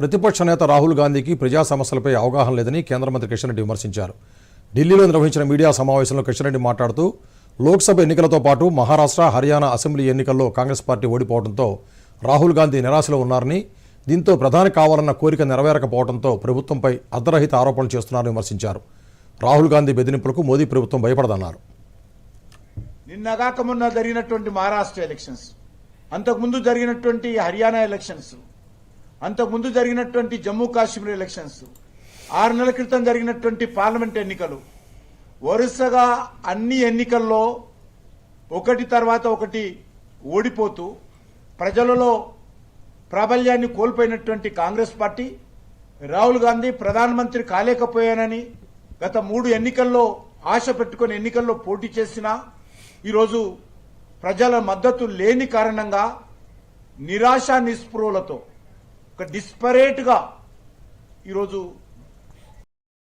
ప్రతిపక్ష నేత రాహుల్ గాంధీకి ప్రజా సమస్యలపై అవగాహన లేదని కేంద్ర మంత్రి కిషన్ రెడ్డి విమర్శించారు. ఢిల్లీలో నిర్వహించిన మీడియా సమావేశంలో కిషన్ రెడ్డి మాట్లాడుతూ లోక్సభ ఎన్నికలతో పాటు మహారాష్ట్ర హర్యానా అసెంబ్లీ ఎన్నికల్లో కాంగ్రెస్ పార్టీ ఓడిపోవడంతో రాహుల్ గాంధీ నిరాశలో ఉన్నారని దీంతో ప్రధాని కావాలన్న కోరిక నెరవేరకపోవడంతో ప్రభుత్వంపై అర్ధరహిత ఆరోపణలు చేస్తున్నారని విమర్శించారు. రాహుల్ గాంధీ బెదిరింపులకు మోదీ ప్రభుత్వం భయపడదన్నారు. నిన్నగాక మొన్న జరిగినటువంటి మహారాష్ట్ర ఎలక్షన్స్ అంతకుముందు జరిగినటువంటి హర్యానా ఎలక్షన్స్ అంతకుముందు జరిగినటువంటి జమ్మూ కాశ్మీర్ ఎలక్షన్స్ ఆరు నెలల క్రితం జరిగినటువంటి పార్లమెంట్ ఎన్నికలు వరుసగా అన్ని ఎన్నికల్లో ఒకటి తర్వాత ఒకటి ఓడిపోతూ ప్రజలలో ప్రాబల్యాన్ని కోల్పోయినటువంటి కాంగ్రెస్ పార్టీ రాహుల్ గాంధీ ప్రధానమంత్రి కాలేకపోయానని గత మూడు ఎన్నికల్లో ఆశ పెట్టుకుని ఎన్నికల్లో పోటీ చేసినా ఈరోజు ప్రజల మద్దతు లేని కారణంగా నిరాశ నిస్పృహలతో ఒక డిస్పరేట్గా ఈరోజు